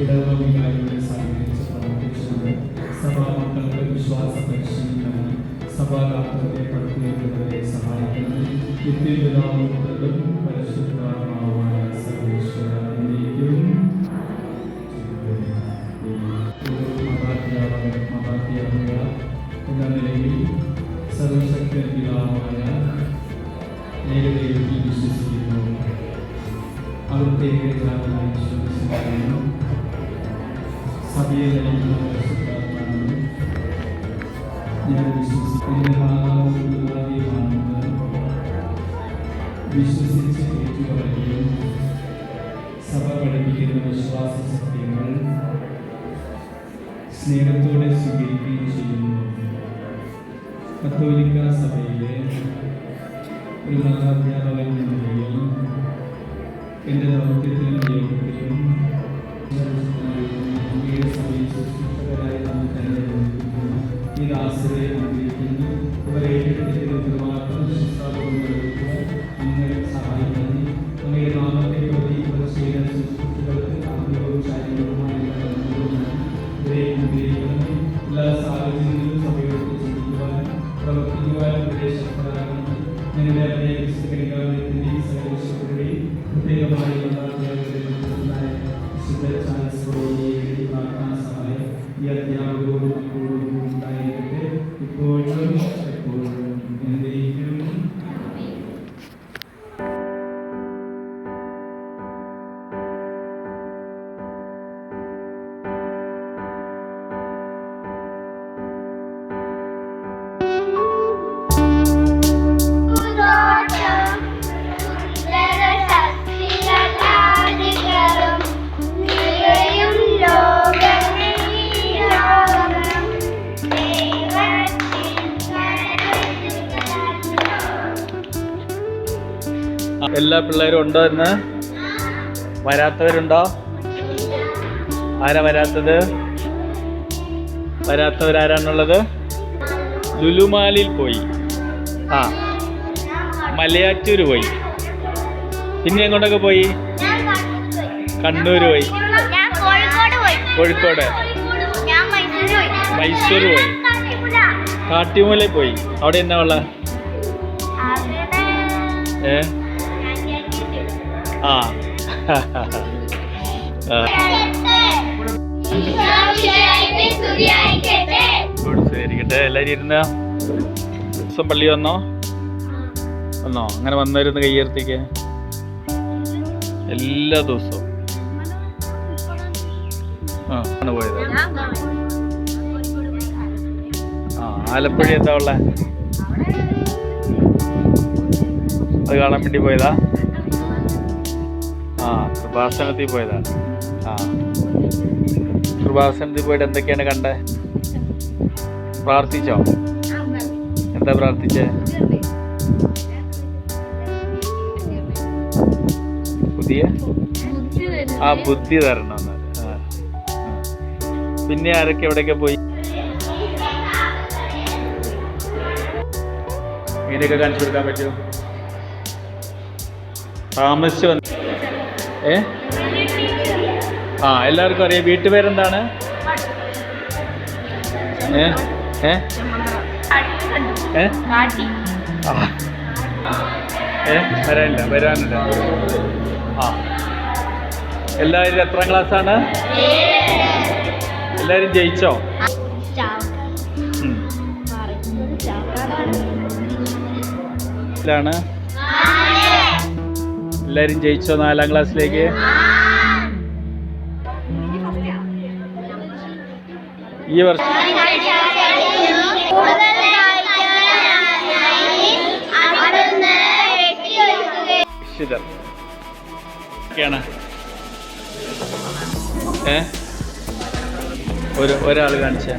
ഇടവമികാരികളെ സഹകരിച്ച് പ്രവർത്തിച്ചത് സഭാമക്കൾക്ക് വിശ്വാസ പരിശീലനം സഭാഗാത്രത്തെ പടുത്തുയർത്തുന്നവരെ സഹായിക്കുന്നത് നിത്യപിതാവും പരിശുദ്ധാത്മാവുമായ സർവേശ്വരനിലേക്കും മതാധ്യാപകർ മതാധ്യാപക എന്ന നിലയിൽ സർവശക്തി പിതാവായ നേരത്തെ വിശ്വസിക്കുന്നു അവിടുത്തെ ഏകജാതനായി വിശ്വസിക്കുന്നു സഭയെ ഞാൻ വിശ്വസിക്കുന്ന വിശ്വസിച്ച് ഏറ്റുപറയുകയും സഭ പഠിപ്പിക്കുന്ന വിശ്വാസ സത്യങ്ങൾ സ്നേഹത്തോടെ സ്വീകരിക്കുകയും ചെയ്യുന്നു കത്തോലിക്ക സഭയിലെ ഒരു മതാധ്യാപകൻ എന്ന ദൗത്യത്തിലും യോഗത്തിലും പ്രവർത്തിക്കുവാനും ഇവരെ ശക്തരാകണം ഞങ്ങളുടെ അഭിനയ വിശുദ്ധ വിശുദ്ധ ചാൻസലറുടെയും പ്രാർത്ഥനാ സഹായം ഈ അധ്യാപകരോടും മക്കളോടും ഉണ്ടായിരിക്കട്ടെ ഇപ്പോഴും എല്ലാ പിള്ളേരും ഉണ്ടോ ഇന്ന്? വരാത്തവരുണ്ടോ? ആരാ വരാത്തത്? വരാത്തവരാരാണുള്ളത്? ലുലുമാലിൽ പോയി. ആ മലയാറ്റൂർ പോയി. പിന്നെ എങ്ങോട്ടൊക്കെ പോയി? കണ്ണൂർ പോയി. കോഴിക്കോട് മൈസൂർ പോയി. മൈസൂർ പോയി. കാട്ടിമൂലയിൽ പോയി. അവിടെ എന്നാ ഉള്ള? ഏ? ആ. ദിവസം പള്ളി വന്നോ? വന്നോ? അങ്ങനെ വന്നായിരുന്നു കയ്യേർത്തിക്ക്. എല്ലാ ദിവസവും. പോയത്. ആ ആലപ്പുഴ എന്താ ഉള്ള? അത് കാണാൻ വേണ്ടി പോയതാ? ആ കൃപാസനത്തിൽ പോയതാ. ആ. കൃപാസനത്തിൽ പോയിട്ട് എന്തൊക്കെയാണ് കണ്ടേ? പ്രാർത്ഥിച്ചോ? എന്താ പ്രാർത്ഥിച്ചേ? പുതിയ? ആ ബുദ്ധി തരണം. പിന്നെ ആരൊക്കെ എവിടെയൊക്കെ പോയി? മീനൊക്കെ കാണിച്ചു കൊടുക്കാൻ പറ്റുമോ? താമസിച്ച് വന്ന് ഏ? ആ എല്ലാവർക്കും അറിയാം. വീട്ടുപേരെന്താണ്? ഏ? ഏ? ഏ? ആ. ഏ? വരാനില്ല വരാനില്ല. ആ. എല്ലാവരും എത്ര ക്ലാസ്സാണ്? എല്ലാവരും ജയിച്ചോ. ാണ് എല്ലാവരും ജയിച്ചോ നാലാം ക്ലാസ്സിലേക്ക്? ഈ വർഷം ഏ? ഒരു ഒരാൾ കാണിച്ച.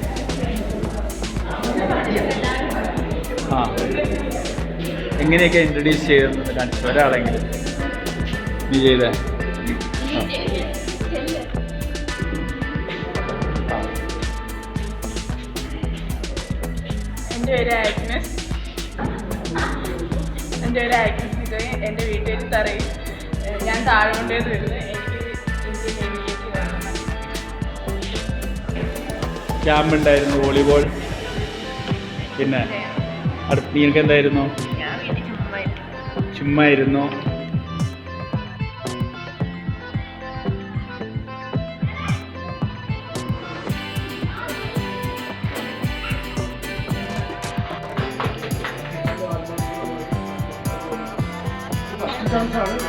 ആ. എങ്ങനെയൊക്കെ ഇൻട്രൊഡ്യൂസ് ചെയ്തെന്ന് കാണിച്ചു? ഒരാളെങ്കിലും. നീ ചെയ്തേ. എന്റെ പേര് ആഗ്നസ്. എന്റെ പേര് ആഗ്നസ് ഇത് എന്റെ വീട്ടുപേര് തറയും ഞാൻ വരുന്നത് എനിക്ക് ഇന്ത്യൻ ക്യാമ്പ് ഉണ്ടായിരുന്നു വോളിബോൾ പിന്നെ അടുത്ത് നിങ്ങൾക്ക് എന്തായിരുന്നു? ഞാൻ 감사합니다.